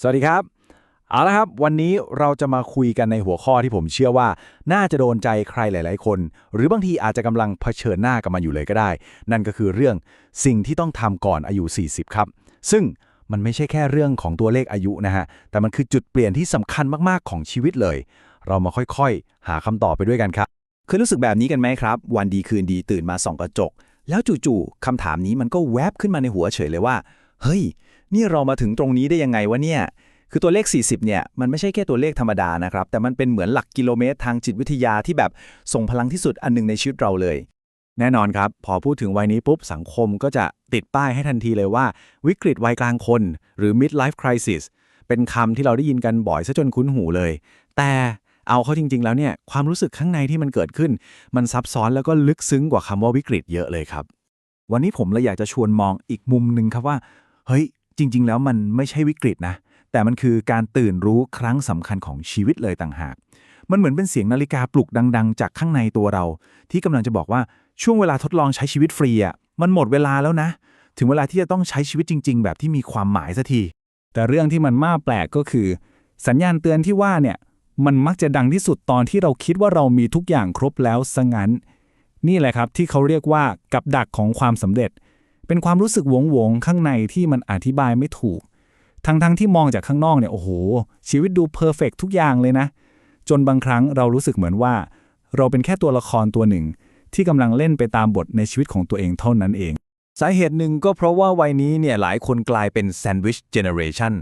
สวัสดีครับ เอาละครับ วันนี้เราจะมาคุยกันในหัวข้อที่ผมเชื่อว่า น่าจะโดนใจใครหลาย ๆ คน หรือบางทีอาจจะกำลังเผชิญหน้ากับมันอยู่เลยก็ได้ นั่นก็คือเรื่องสิ่งที่ต้องทำก่อนอายุ 40 ครับ ซึ่งมันไม่ใช่แค่เรื่องของตัวเลขอายุนะฮะ แต่มันคือจุดเปลี่ยนที่สำคัญมาก ๆ ของชีวิตเลย เรามาค่อย ๆ หาคำตอบไปด้วยกันครับเคยรู้สึกแบบนี้กันไหมครับ วันดีคืนดีตื่นมาส่องกระจก แล้วจู่ ๆคำถามนี้มันก็แวบขึ้นมาในหัวเฉยเลยว่า เฮ้ย นี่เรามาถึงตรงนี้ได้ยังไงวะเนี่ย คือตัวเลข 40 เนี่ย มันไม่ใช่แค่ตัวเลขธรรมดานะครับ แต่มันเป็นเหมือนหลักกิโลเมตรทางจิตวิทยาที่แบบส่งพลังที่สุดอันหนึงในชีวิตเราเลย แน่นอนครับ พอพูดถึงวัยนี้ปุ๊บ สังคมก็จะติดป้ายให้ทันทีเลยว่า วิกฤตวัยกลางคน หรือ midlife crisis เป็นคำที่เราได้ยินกันบ่อยซะจนคุ้นหูเลย แต่เอาเข้าจริง ๆ แล้วเนี่ยความรู้สึกข้างในที่มันเกิดขึ้น มันซับซ้อนแล้วก็ลึกซึ้งกว่าคำว่าวิกฤตเยอะเลยครับ วันนี้ผมเลยอยากจะชวนมองอีกมุมหนึ่งครับว่า เฮ้ย จริง ๆ แล้วมันไม่ใช่วิกฤตนะ แต่มันคือการตื่นรู้ครั้งสำคัญของชีวิตเลยต่างหาก มันเหมือนเป็นเสียงนาฬิกาปลุกดัง ๆ จากข้างในตัวเรา ที่กำลังจะบอกว่าช่วงเวลาทดลองใช้ชีวิตฟรีอะมันหมดเวลาแล้วนะ ถึงเวลาที่จะต้องใช้ชีวิตจริง ๆ แบบที่มีความหมายสักที แต่เรื่องที่มันมากแปลกก็คือ สัญญาณเตือนที่ว่าเนี่ยมันมักจะดังที่สุดตอนที่เราคิดว่าเรามีทุกอย่างครบแล้วซะงั้น นี่แหละครับที่เขาเรียกว่ากับดักของความสำเร็จ เป็นความรู้สึกหวงหวงข้างในที่มันอธิบายไม่ถูก ทั้งๆทที่มองจากข้างนอกเนี่ยโอ้โห ชีวิตดูเพอร์เฟกทุกอย่างเลยนะ จนบางครั้งเรารู้สึกเหมือนว่า เราเป็นแค่ตัวละครตัวหนึ่ง ที่กำลังเล่นไปตามบทในชีวิตของตัวเองเท่านั้นเอง สาเหตุหนึ่งก็เพราะว่าวัยนี้เนี่ยหลายคนกลายเป็นแซนด์วิชเจเนอเรชัน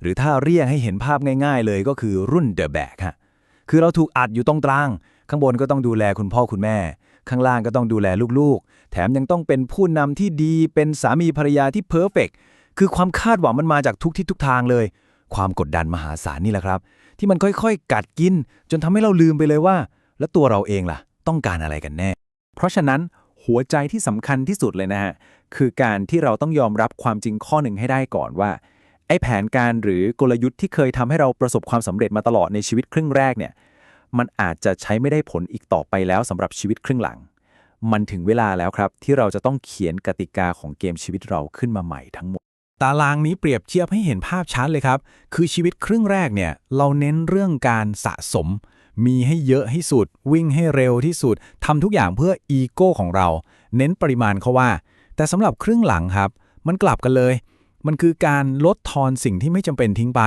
หรือถ้าเรียกให้เห็นภาพง่าย ๆ เลยก็คือรุ่นเดอะแบกฮะคือเราถูกอัดอยู่ตรงกลาง ข้างบนก็ต้องดูแลคุณพ่อคุณแม่ ข้างล่างก็ต้องดูแลลูกๆ แถมยังต้องเป็นผู้นำที่ดี เป็นสามีภรรยาที่เพอร์เฟกคือความคาดหวังมันมาจากทุกทิศทุกทางเลย ความกดดันมหาศาลนี่แหละครับ ที่มันค่อยๆ กัดกิน จนทำให้เราลืมไปเลยว่า แล้วตัวเราเองล่ะ ต้องการอะไรกันแน่ เพราะฉะนั้นหัวใจที่สำคัญที่สุดเลยนะฮะ คือการที่เราต้องยอมรับความจริงข้อหนึ่งให้ได้ก่อนว่า ไอ้แผนการหรือกลยุทธ์ที่เคยทำให้เราประสบความสำเร็จมาตลอดในชีวิตครึ่งแรกเนี่ย มันอาจจะใช้ไม่ได้ผลอีกต่อไปแล้วสำหรับชีวิตครึ่งหลัง มันถึงเวลาแล้วครับ ที่เราจะต้องเขียนกติกาของเกมชีวิตเราขึ้นมาใหม่ทั้งหมด ตารางนี้เปรียบเทียบให้เห็นภาพชัดเลยครับ คือชีวิตครึ่งแรกเนี่ย เราเน้นเรื่องการสะสม มีให้เยอะให้สุด วิ่งให้เร็วที่สุดทำทุกอย่างเพื่ออีโก้ของเรา เน้นปริมาณเขาว่า แต่สำหรับครึ่งหลังครับ มันกลับกันเลย มันคือการลดทอนสิ่งที่ไม่จำเป็นทิ้งไป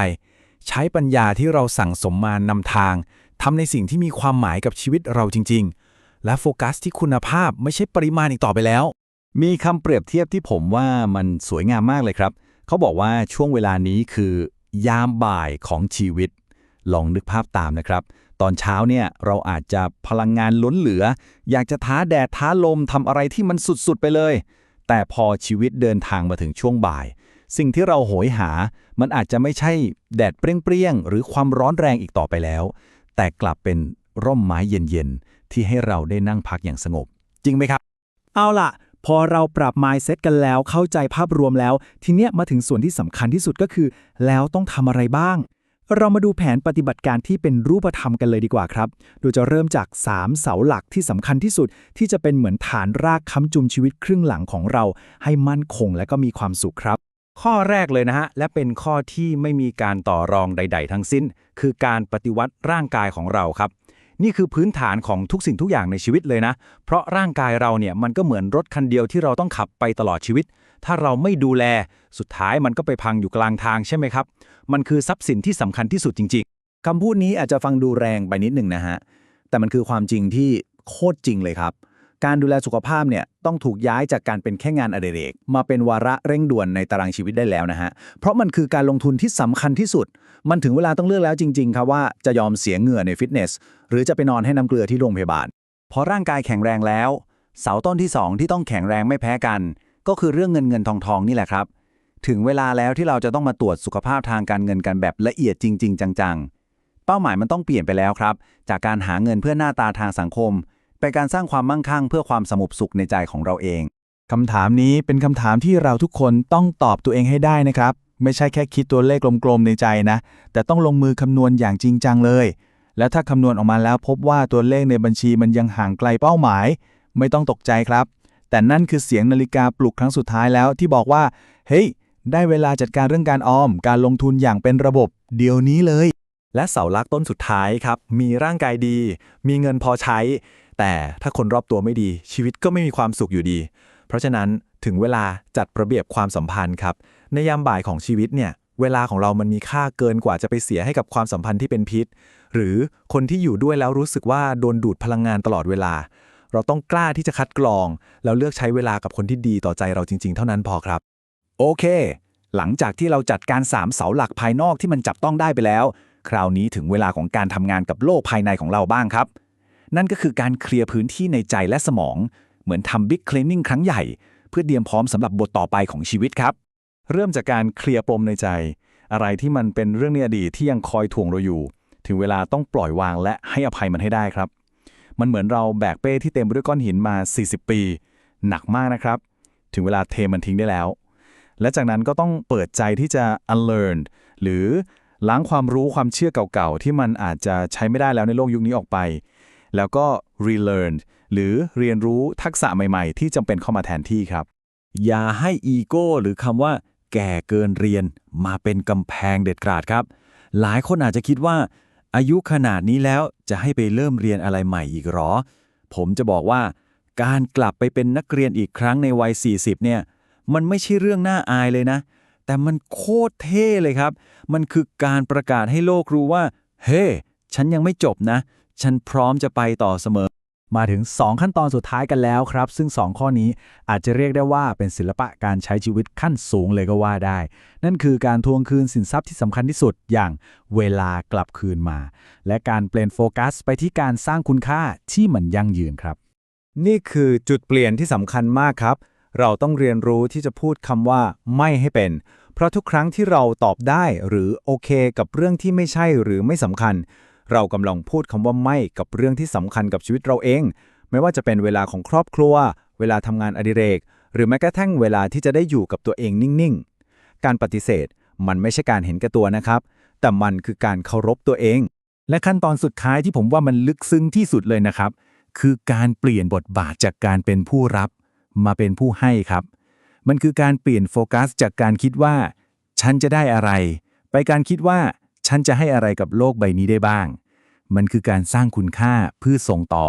ใช้ปัญญาที่เราสั่งสมมานำทาง ทำในสิ่งที่มีความหมายกับชีวิตเราจริง ๆ และโฟกัสที่คุณภาพไม่ใช่ปริมาณอีกต่อไปแล้ว มีคำเปรียบเทียบที่ผมว่ามันสวยงามมากเลยครับ เขาบอกว่าช่วงเวลานี้คือ ยามบ่ายของชีวิต ลองนึกภาพตามนะครับ ตอนเช้าเนี่ยเราอาจจะพลังงานล้นเหลือ อยากจะท้าแดดท้าลมทำอะไรที่มันสุดๆไปเลย แต่พอชีวิตเดินทางมาถึงช่วงบ่าย สิ่งที่เราโหยหา มันอาจจะไม่ใช่แดดเปรี้ยงๆหรือความร้อนแรงอีกต่อไปแล้ว แต่กลับเป็นร่มไม้เย็นๆ ที่ให้เราได้นั่งพักอย่างสงบ จริงไหมครับ เอาล่ะ พอเราปรับ mindset กันแล้วเข้าใจภาพรวมแล้ว ทีเนี้ยมาถึงส่วนที่สำคัญที่สุดก็คือ แล้วต้องทำอะไรบ้าง เรามาดูแผนปฏิบัติการที่เป็นรูปธรรมกันเลยดีกว่าครับ โดยจะเริ่มจาก 3 เสาหลักที่สำคัญที่สุด ที่จะเป็นเหมือนฐานรากค้ำจุนชีวิตครึ่งหลังของเรา ให้มั่นคงและก็มีความสุขครับ ข้อแรกเลยนะฮะ และเป็นข้อที่ไม่มีการต่อรองใด ๆ ทั้งสิ้น คือการปฏิวัติร่างกายของเราครับ นี่คือพื้นฐานของทุกสิ่งทุกอย่างในชีวิตเลยนะ เพราะร่างกายเราเนี่ยมันก็เหมือนรถคันเดียวที่เราต้องขับไปตลอดชีวิต ถ้าเราไม่ดูแลสุดท้ายมันก็ไปพังอยู่กลางทางใช่ไหมครับ มันคือทรัพย์สินที่สำคัญที่สุดจริง ๆคำพูดนี้อาจจะฟังดูแรงไปนิดหนึ่งนะฮะแต่มันคือความจริงที่โคตรจริงเลยครับ การดูแลสุขภาพเนี่ยต้องถูกย้ายจากการเป็นแค่งานอดิเรก มาเป็นวาระเร่งด่วนในตารางชีวิตได้แล้วนะฮะ เพราะมันคือการลงทุนที่สำคัญที่สุด มันถึงเวลาต้องเลือกแล้วจริง ๆ ครับว่าจะยอมเสียเหงื่อในฟิตเนส หรือจะไปนอนให้น้ำเกลือที่โรงพยาบาลพอร่างกายแข็งแรงแล้ว เสาต้นที่ 2 ที่ต้องแข็งแรงไม่แพ้กัน ก็คือเรื่องเงินเงินทองทองนี่แหละครับ ถึงเวลาแล้วที่เราจะต้องมาตรวจสุขภาพทางการเงินกันแบบละเอียดจริง ๆ จังๆ เป้าหมายมันต้องเปลี่ยนไปแล้วครับ จากการหาเงินเพื่อหน้าตาทางสังคม ไปการสร้างความมั่งคั่งเพื่อความสงบสุขในใจของเราเอง คำถามนี้เป็นคำถามที่เราทุกคนต้องตอบตัวเองให้ได้นะครับ ไม่ใช่แค่คิดตัวเลขกลมๆในใจนะ แต่ต้องลงมือคำนวณอย่างจริงจังเลย แล้วถ้าคำนวณออกมาแล้วพบว่าตัวเลขในบัญชีมันยังห่างไกลเป้าหมาย ไม่ต้องตกใจครับ แต่นั่นคือเสียงนาฬิกาปลุกครั้งสุดท้ายแล้วที่บอกว่า เฮ้ย ได้เวลาจัดการเรื่องการออม การลงทุนอย่างเป็นระบบ เดี๋ยวนี้เลย และเสาหลักต้นสุดท้ายครับ มีร่างกายดี มีเงินพอใช้ แต่ถ้าคนรอบตัวไม่ดีชีวิตก็ไม่มีความสุขอยู่ดี เพราะฉะนั้นถึงเวลาจัดระเบียบความสัมพันธ์ครับ ในยามบ่ายของชีวิตเนี่ยเวลาของเรามันมีค่าเกินกว่าจะไปเสียให้กับความสัมพันธ์ที่เป็นพิษ หรือคนที่อยู่ด้วยแล้วรู้สึกว่าโดนดูดพลังงานตลอดเวลา เราต้องกล้าที่จะคัดกรอง แล้วเลือกใช้เวลากับคนที่ดีต่อใจเราจริง ๆ เท่านั้นพอครับ โอเค หลังจากที่เราจัดการ 3 เสาหลักภายนอกที่มันจับต้องได้ไปแล้ว คราวนี้ถึงเวลาของการทำงานกับโลกภายในของเราบ้างครับ นั่นก็คือการเคลียร์พื้นที่ในใจและสมอง เหมือนทำบิ๊กคลีนนิ่งครั้งใหญ่ เพื่อเตรียมพร้อมสำหรับบทต่อไปของชีวิตครับ เริ่มจากการเคลียร์ปมในใจ อะไรที่มันเป็นเรื่องในอดีตที่ยังคอยถ่วงเราอยู่ ถึงเวลาต้องปล่อยวางและให้อภัยมันให้ได้ครับ มันเหมือนเราแบกเป้ที่เต็มไปด้วยก้อนหินมา 40 ปี หนักมากนะครับ ถึงเวลาเทมันทิ้งได้แล้ว และจากนั้นก็ต้องเปิดใจที่จะ unlearn หรือล้างความรู้ความเชื่อเก่าๆที่มันอาจจะใช้ไม่ได้แล้วในโลกยุคนี้ออกไป แล้วก็ relearn หรือเรียนรู้ทักษะใหม่ๆ ที่จำเป็นเข้ามาแทนที่ครับ อย่าให้อีโก้หรือคำว่า แก่เกินเรียน มาเป็นกำแพงเด็ดขาดครับ หลายคนอาจจะคิดว่า อายุขนาดนี้แล้วจะให้ไปเริ่มเรียนอะไรใหม่อีกหรอ ผมจะบอกว่า การกลับไปเป็นนักเรียนอีกครั้งในวัย 40 เนี่ย มันไม่ใช่เรื่องน่าอายเลยนะ แต่มันโคตรเท่เลยครับ มันคือการประกาศให้โลกรู้ว่า เฮ้ฉันยังไม่จบนะ ฉันพร้อมจะไปต่อเสมอ มาถึง 2 ขั้นตอนสุดท้ายกันแล้วครับ ซึ่ง 2 ข้อนี้อาจจะเรียกได้ว่าเป็นศิลปะการใช้ชีวิตขั้นสูงเลยก็ว่าได้ นั่นคือการทวงคืนสินทรัพย์ที่สำคัญที่สุดอย่างเวลากลับคืนมา และการเปลี่ยนโฟกัสไปที่การสร้างคุณค่าที่มันยั่งยืนครับ นี่คือจุดเปลี่ยนที่สำคัญมากครับ เราต้องเรียนรู้ที่จะพูดคำว่า ไม่ให้เป็นเพราะทุกครั้งที่เราตอบได้หรือโอเคกับเรื่องที่ไม่ใช่หรือไม่สำคัญ เรากำลังพูดคำว่าไม่กับเรื่องที่สำคัญกับชีวิตเราเอง ไม่ว่าจะเป็นเวลาของครอบครัว เวลาทำงานอดิเรก หรือแม้กระทั่งเวลาที่จะได้อยู่กับตัวเองนิ่งๆ การปฏิเสธมันไม่ใช่การเห็นแก่ตัวนะครับ แต่มันคือการเคารพตัวเอง และขั้นตอนสุดท้ายที่ผมว่ามันลึกซึ้งที่สุดเลยนะครับ คือการเปลี่ยนบทบาทจากการเป็นผู้รับ มาเป็นผู้ให้ครับ มันคือการเปลี่ยนโฟกัส จากการคิดว่า ฉันจะได้อะไร ไปการคิดว่า ฉันจะให้อะไรกับโลกใบนี้ได้บ้าง มันคือการสร้างคุณค่าเพื่อส่งต่อ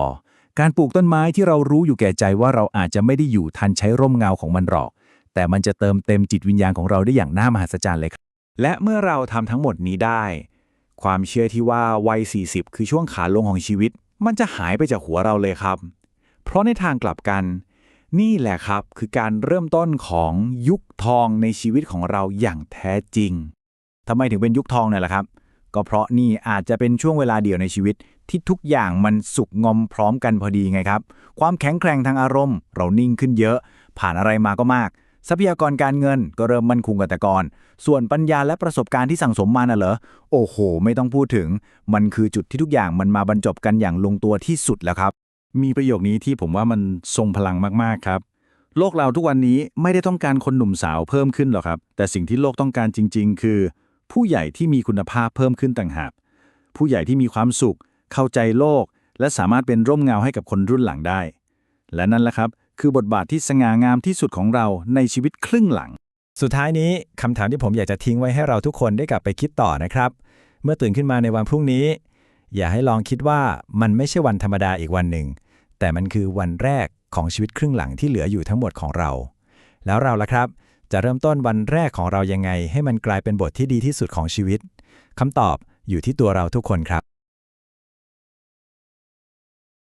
การปลูกต้นไม้ที่เรารู้อยู่แก่ใจว่าเราอาจจะไม่ได้อยู่ทันใช้ร่มเงาของมันหรอก แต่มันจะเติมเต็มจิตวิญญาณของเราได้อย่างน่ามหัศจรรย์เลยครับ และเมื่อเราทำทั้งหมดนี้ได้ ความเชื่อที่ว่าวัย 40 คือช่วงขาลงของชีวิต มันจะหายไปจากหัวเราเลยครับ เพราะในทางกลับกัน นี่แหละครับคือการเริ่มต้นของยุคทองในชีวิตของเราอย่างแท้จริง ทำไมถึงเป็นยุคทองเนี่ยล่ะครับ ก็เพราะนี่อาจจะเป็นช่วงเวลาเดียวในชีวิต ที่ทุกอย่างมันสุกงอมพร้อมกันพอดีไงครับ ความแข็งแกร่งทางอารมณ์ เรานิ่งขึ้นเยอะ ผ่านอะไรมาก็มาก ทรัพยากรการเงินก็เริ่มมั่นคงกว่าแต่ก่อน ส่วนปัญญาและประสบการณ์ที่สั่งสมมาน่ะเหรอ โอ้โห ไม่ต้องพูดถึง มันคือจุดที่ทุกอย่างมันมาบรรจบกันอย่างลงตัวที่สุดแล้วครับ มีประโยคนี้ที่ผมว่ามันทรงพลังมากๆครับโลกเราทุกวันนี้ไม่ได้ต้องการคนหนุ่มสาวเพิ่มขึ้นหรอกครับ แต่สิ่งที่โลกต้องการจริง ๆ คือ ผู้ใหญ่ที่มีคุณภาพเพิ่มขึ้นต่างหาก ผู้ใหญ่ที่มีความสุข เข้าใจโลก และสามารถเป็นร่มเงาให้กับคนรุ่นหลังได้ และนั่นแหละครับ คือบทบาทที่สง่างามที่สุดของเราในชีวิตครึ่งหลัง สุดท้ายนี้คำถามที่ผมอยากจะทิ้งไว้ให้เราทุกคนได้กลับไปคิดต่อนะครับ เมื่อตื่นขึ้นมาในวันพรุ่งนี้ อย่าให้ลองคิดว่ามันไม่ใช่วันธรรมดาอีกวันหนึ่ง แต่มันคือวันแรกของชีวิตครึ่งหลังที่เหลืออยู่ทั้งหมดของเรา แล้วเราล่ะครับ จะเริ่มต้นวันแรกของเรายังไง ให้มันกลายเป็นบทที่ดีที่สุดของชีวิตคำตอบอยู่ที่ตัวเราทุกคนครับ